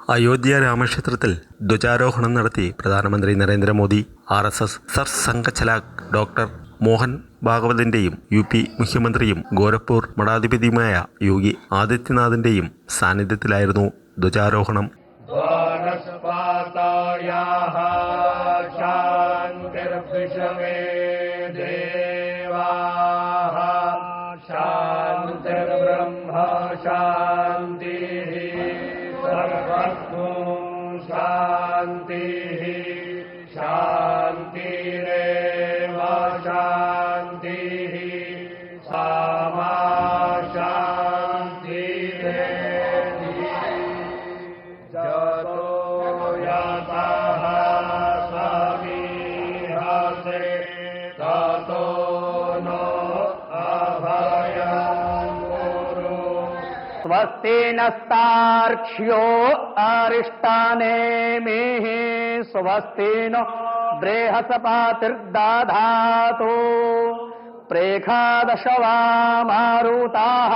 അയോധ്യ രാമക്ഷേത്രത്തിൽ ധ്വജാരോഹണം നടത്തി പ്രധാനമന്ത്രി നരേന്ദ്രമോദി ആർ എസ് എസ് സർ സംഘചലാക് ഡോക്ടർ മോഹൻ ഭാഗവതിന്റെയും യു പി മുഖ്യമന്ത്രിയും ഗോരഖ്പൂർ മഠാധിപതിയുമായ യോഗി ആദിത്യനാഥിന്റെയും സാന്നിധ്യത്തിലായിരുന്നു ധ്വജാരോഹണം. ശാന്തിർബ്രഹ്മ ശാ शान्तिः। स्वस्ति नस्तार्क्ष्यो अरिष्टानेमिः स्वस्ति नो बृहस्पतिर्दधातु प्रेखादशवा मारुताः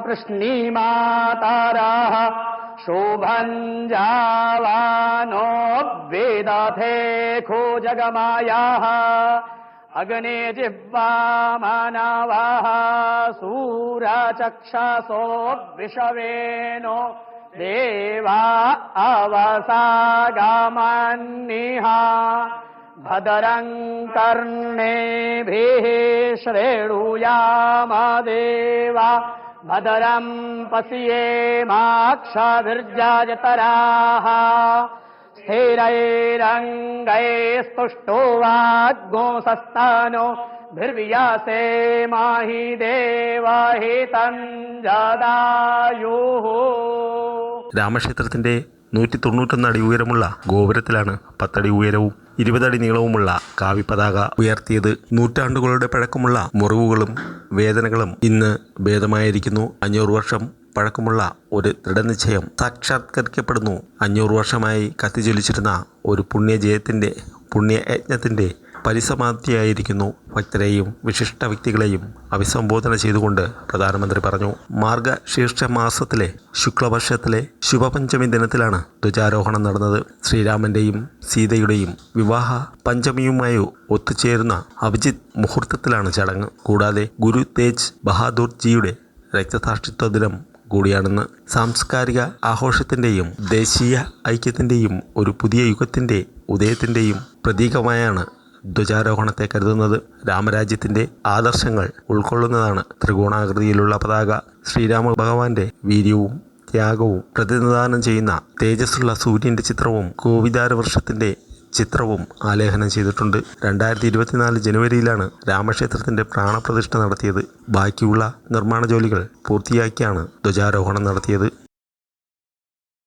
पृश्नीमाताराः शोभञ्जावानो वेदथे खो जगमायाः। अग्ने जिह्वामानावाः सूरचक्षसो विषवेनो देवा अवसा भदरम् कर्णेभिः श्रेणुयामदेवा। भदरम् पश्येमाक्षभिर्जायतराः स्थिरैरङ्गैस्तुष्टो वाग्गोंसस्तानो भिर्वियासे माहि देवहितं जदायुः രാമക്ഷേത്രത്തിൻ്റെ നൂറ്റി തൊണ്ണൂറ്റൊന്ന് അടി ഉയരമുള്ള ഗോപുരത്തിലാണ് പത്തടി ഉയരവും ഇരുപതടി നീളവുമുള്ള കാവിപ്പതാക ഉയർത്തിയത് നൂറ്റാണ്ടുകളുടെ പഴക്കമുള്ള മുറിവുകളും വേദനകളും ഇന്ന് ഭേദമായിരിക്കുന്നു അഞ്ഞൂറ് വർഷം പഴക്കമുള്ള ഒരു ദൃഢനിശ്ചയം സാക്ഷാത്കരിക്കപ്പെടുന്നു. അഞ്ഞൂറ് വർഷമായി കത്തിജ്വലിച്ചിരുന്ന ഒരു പുണ്യജയത്തിന്റെ പുണ്യയജ്ഞത്തിന്റെ പരിസമാപ്തിയായിരിക്കുന്നു. ഭക്തരെയും വിശിഷ്ട വ്യക്തികളെയും അഭിസംബോധന ചെയ്തുകൊണ്ട് പ്രധാനമന്ത്രി പറഞ്ഞു മാർഗശീർഷ മാസത്തിലെ ശുക്ലവർഷത്തിലെ ശുഭപഞ്ചമി ദിനത്തിലാണ് ധ്വജാരോഹണം നടന്നത്. ശ്രീരാമന്റെയും സീതയുടെയും വിവാഹ പഞ്ചമിയുമായി ഒത്തുചേരുന്ന അഭിജിത് മുഹൂർത്തത്തിലാണ് ചടങ്ങ്. കൂടാതെ ഗുരു തേജ് ബഹാദൂർ ജിയുടെ രക്തസാക്ഷിത്വ ദിനം കൂടിയാണെന്ന് സാംസ്കാരിക ആഘോഷത്തിന്റെയും ദേശീയ ഐക്യത്തിന്റെയും ഒരു പുതിയ യുഗത്തിന്റെ ഉദയത്തിന്റെയും പ്രതീകമായാണ് ധ്വജാരോഹണത്തെ കരുതുന്നത്. രാമരാജ്യത്തിന്റെ ആദർശങ്ങൾ ഉൾക്കൊള്ളുന്നതാണ് ത്രികോണാകൃതിയിലുള്ള പതാക. ശ്രീരാമ ഭഗവാന്റെ വീര്യവും ത്യാഗവും പ്രതിനിധാനം ചെയ്യുന്ന തേജസ്സുള്ള സൂര്യന്റെ ചിത്രവും കോവിതാരവൃക്ഷത്തിന്റെ ചിത്രവും ആലേഖനം ചെയ്തിട്ടുണ്ട്. രണ്ടായിരത്തി ഇരുപത്തിനാല് ജനുവരിയിലാണ് രാമക്ഷേത്രത്തിന്റെ പ്രാണപ്രതിഷ്ഠ നടത്തിയത്. ബാക്കിയുള്ള നിർമ്മാണ ജോലികൾ പൂർത്തിയാക്കിയാണ് ധ്വജാരോഹണം നടത്തിയത്.